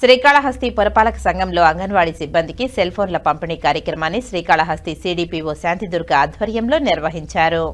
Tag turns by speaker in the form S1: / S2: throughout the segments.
S1: శ్రీకాళహస్తి పురపాలక సంఘంలో అంగన్వాడీ సిబ్బందికి సెల్ ఫోన్ల పంపిణీ కార్యక్రమాన్ని శ్రీకాళహస్తి సిడిపిఓ శాంతిదుర్గ ఆధ్వర్యంలో నిర్వహించారు.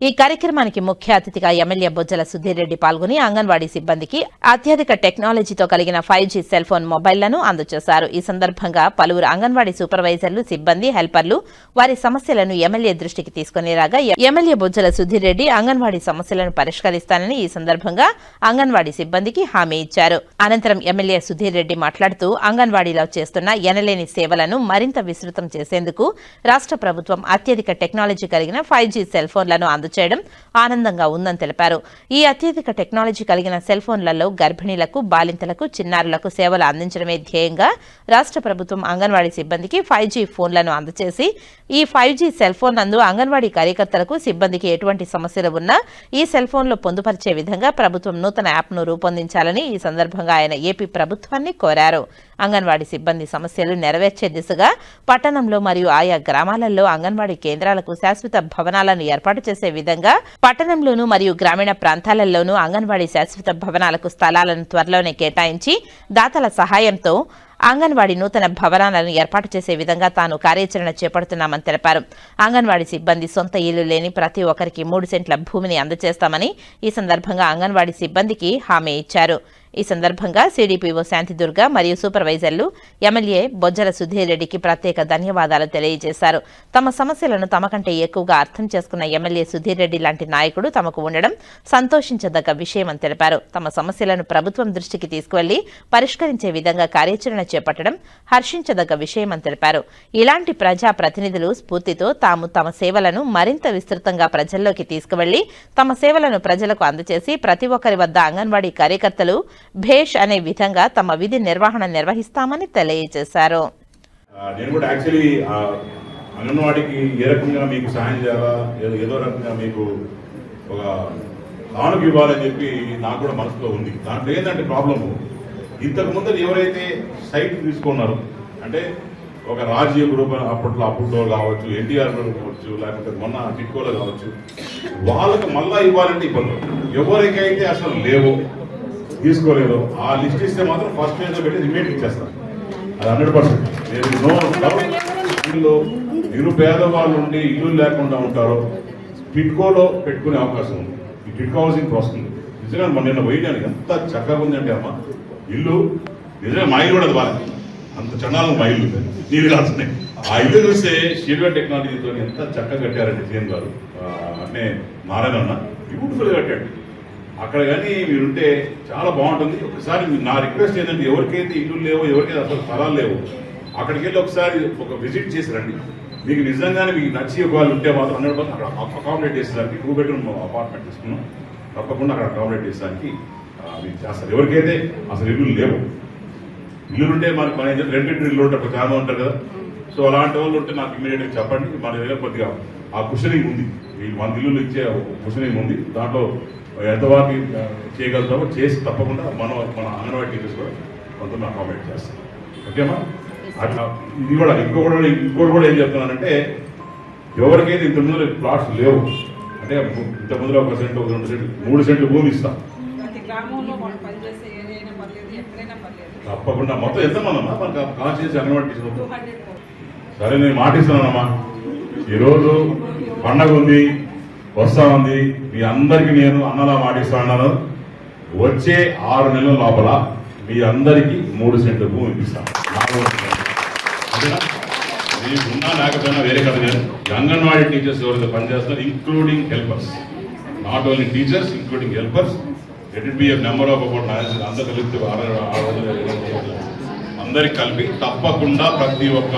S1: ఈ కార్యక్రమానికి ముఖ్య అతిథిగా ఎమ్మెల్యే బొజ్జల సుధీర్ రెడ్డి పాల్గొని అంగన్వాడీ సిబ్బందికి అత్యధిక టెక్నాలజీతో కలిగిన ఫైవ్ జీ సెల్ ఫోన్ మొబైళ్ళను అందజేశారు. ఈ సందర్భంగా పలువురు అంగన్వాడీ సూపర్వైజర్లు సిబ్బంది హెల్పర్లు వారి సమస్యలను ఎమ్మెల్యే దృష్టికి తీసుకుని రాగా ఎమ్మెల్యే బొజ్జల సుధీర్ రెడ్డి అంగన్వాడీ సమస్యలను పరిష్కరిస్తానని ఈ సందర్భంగా అంగన్వాడీ సిబ్బందికి హామీ ఇచ్చారు. అనంతరం ఎమ్మెల్యే సుధీర్ రెడ్డి మాట్లాడుతూ అంగన్వాడీలో చేస్తున్న ఎనలేని సేవలను మరింత విస్తృతం చేసేందుకు రాష్ట్ర ప్రభుత్వం అత్యధిక టెక్నాలజీ కలిగిన ఫైవ్ జీ సెల్ ఫోన్లను చేయడం ఆనందంగా ఉందని తెలిపారు. ఈ అత్యధిక టెక్నాలజీ కలిగిన సెల్ ఫోన్లలో గర్భిణీలకు బాలింతలకు చిన్నారులకు సేవలు అందించడమే ధ్యేయంగా రాష్ట్ర ప్రభుత్వం అంగన్వాడీ సిబ్బందికి ఫైవ్ జీ ఫోన్లను అందజేసి ఈ ఫైవ్ జీ సెల్ ఫోన్ నందు అంగన్వాడీ కార్యకర్తలకు సిబ్బందికి ఎటువంటి సమస్యలు ఉన్నా ఈ సెల్ ఫోన్లో పొందుపరిచే విధంగా ప్రభుత్వం నూతన యాప్ను రూపొందించాలని ఈ సందర్భంగా ఆయన ఏపీ ప్రభుత్వాన్ని కోరారు. అంగన్వాడీ సిబ్బంది సమస్యలు నెరవేర్చే దిశగా పట్టణంలో మరియు ఆయా గ్రామాలలో అంగన్వాడీ కేంద్రాలకు శాశ్వత భవనాలను ఏర్పాటు చేసే విధంగా పట్టణంలోనూ మరియు గ్రామీణ ప్రాంతాలలోనూ అంగన్వాడీ శాశ్వత భవనాలకు స్థలాలను త్వరలోనే కేటాయించి దాతల సహాయంతో అంగన్వాడీ నూతన భవనాలను ఏర్పాటు చేసే విధంగా తాను కార్యాచరణ చేపడుతున్నామని తెలిపారు. అంగన్వాడీ సిబ్బంది సొంత ఇల్లు లేని ప్రతి ఒక్కరికి మూడు సెంట్ల భూమిని అందజేస్తామని ఈ సందర్భంగా అంగన్వాడీ సిబ్బందికి హామీ ఇచ్చారు. ఈ సందర్భంగా సిడిపిఓ శాంతిదుర్గ మరియు సూపర్వైజర్లు ఎమ్మెల్యే బొజ్జల సుధీర్ రెడ్డికి ప్రత్యేక ధన్యవాదాలు తెలియజేశారు. తమ సమస్యలను తమ కంటే ఎక్కువగా అర్థం చేసుకున్న ఎమ్మెల్యే సుధీర్ రెడ్డి లాంటి నాయకుడు తమకు ఉండడం సంతోషించదగ్గ విషయమని తెలిపారు. తమ సమస్యలను ప్రభుత్వం దృష్టికి తీసుకువెళ్ళి పరిష్కరించే విధంగా కార్యాచరణ చేపట్టడం హర్షించదగ్గ విషయమని తెలిపారు. ఇలాంటి ప్రజా ప్రతినిధులు స్ఫూర్తితో తాము తమ సేవలను మరింత విస్తృతంగా ప్రజల్లోకి తీసుకువెళ్ళి తమ సేవలను ప్రజలకు అందజేసి ప్రతి ఒక్కరి వద్ద అంగన్వాడీ కార్యకర్తలు భేష్ అనే విధంగా తమ విధి నిర్వహణ నిర్వహిస్తామని తెలియజేశారు.
S2: నేను కూడా యాక్చువల్లీ అంగన్వాడికి ఏ రకంగా మీకు సహాయం చేయాలా? ఏదో ఏదో రకంగా మీకు ఒక కానుక ఇవ్వాలని చెప్పి నాకు కూడా మనసులో ఉంది. దాంట్లో ఏంటంటే ప్రాబ్లము ఇంతకు ముందర ఎవరైతే సైట్ తీసుకున్నారో అంటే ఒక రాజీయ గ్రూప్ అప్పట్లో అప్పట్లో కావచ్చు ఎన్టీఆర్ కావచ్చు లేకపోతే మొన్న టిట్కోలో కావచ్చు వాళ్ళకి మళ్ళా ఇవ్వాలంటే ఇబ్బంది. ఎవరికైతే అసలు లేవో తీసుకోలేదు. ఆ లిస్ట్ ఇస్తే మాత్రం ఫస్ట్ పేజ్ పెట్టి రిమేట్ ఇచ్చేస్తాను. అది హండ్రెడ్ పర్సెంట్. నేను నో డౌట్ నిరుపేద వాళ్ళు ఉండి ఇల్లు లేకుండా ఉంటారో టిట్కోలో పెట్టుకునే అవకాశం ఉంది. ఈ టిట్కో హౌసింగ్ వస్తుంది నిజంగా మన నిన్న పోయినాను. ఎంత చక్కగా ఉందంటే అమ్మ. ఇల్లు నిజంగా మా ఇల్లు కూడా అది బాగా అంత చండాలం మా ఇల్లు నీరు కాస్తున్నాయి ఆ ఇల్లు చూస్తే షీర్వేర్ టెక్నాలజీతో ఎంత చక్కగా కట్టారండి సీఎం గారు. అంటే నారాయణ అన్న. బ్యూటిఫుల్ కట్టాడు. అక్కడ కానీ మీరుంటే చాలా బాగుంటుంది. ఒకసారి నా రిక్వెస్ట్ ఏంటంటే ఎవరికైతే ఇల్లు లేవో ఎవరికైతే అసలు స్థలాలు లేవో అక్కడికి వెళ్ళి ఒకసారి ఒక విజిట్ చేసి రండి. మీకు నిజంగానే మీకు నచ్చి ఒకవేళ ఉంటే మాత్రం హండ్రెడ్ పర్సెంట్ అక్కడ అకామిడేట్ చేసేదానికి టూ బెడ్రూమ్ అపార్ట్మెంట్ తీసుకున్నాం. తప్పకుండా అక్కడ అకామిడేట్ చేసేదానికి మీకు చేస్తారు. ఎవరికైతే అసలు ఇల్లు లేవు. ఇల్లు ఉంటే మనకి మన రెండింటి ఇల్లు ఉంటారు చాలా ఉంటారు కదా. సో అలాంటి వాళ్ళు ఉంటే నాకు ఇమీడియట్గా చెప్పండి. మన దగ్గర కొద్దిగా ఆ కుషనింగ్ ఉంది. ఈ వంద ఇల్లులు ఇచ్చే కుషనింగ్ ఉంది. దాంట్లో ఎంతవరకు చేయగలుగుతామో. చేసి తప్పకుండా మనం మన అంగన్వాడీ టీచర్స్ కూడా కొంత అకామిడేట్ చేస్తాం ఓకేమా అట్లా ఇది కూడా ఇంకొకటి కూడా ఇంకోటి కూడా ఏం చెప్తున్నానంటే ఎవరికైతే ఇంత ముందు ప్లాట్స్ లేవు. అంటే ఇంత ముందు ఒక సెంటు ఒక రెండు సెంట్లు మూడు సెంట్లు భూమి ఇస్తాం. తప్పకుండా. మొత్తం ఎంతమందమ్మా మనకు కాన్షియస్ అంగన్వాడీ టీచర్ సరే నేను మాటిస్తున్నానమ్మా. ఈరోజు పండగ ఉంది. వస్తా ఉంది. మీ అందరికి నేను అన్నలా మాటిస్తా వచ్చే ఆరు నెలల లోపల మీ అందరికీ మూడు సెంట్లు భూమి ఇప్పిస్తాను మీకు ఉన్నా లేకపోయినా వేరే కదా నేను. అంగన్వాడీ టీచర్స్ ఎవరైతే పనిచేస్తున్నారు including helpers not only teachers including helpers it be number of about అందరు కలిపి అందరికి కలిపి తప్పకుండా ప్రతి ఒక్క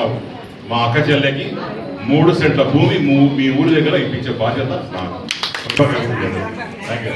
S2: మా అక్క చెల్లెకి మూడు సెంట్ల భూమి మీ ఊరి దగ్గర ఇప్పించే బాధ్యత నాకు. Thank you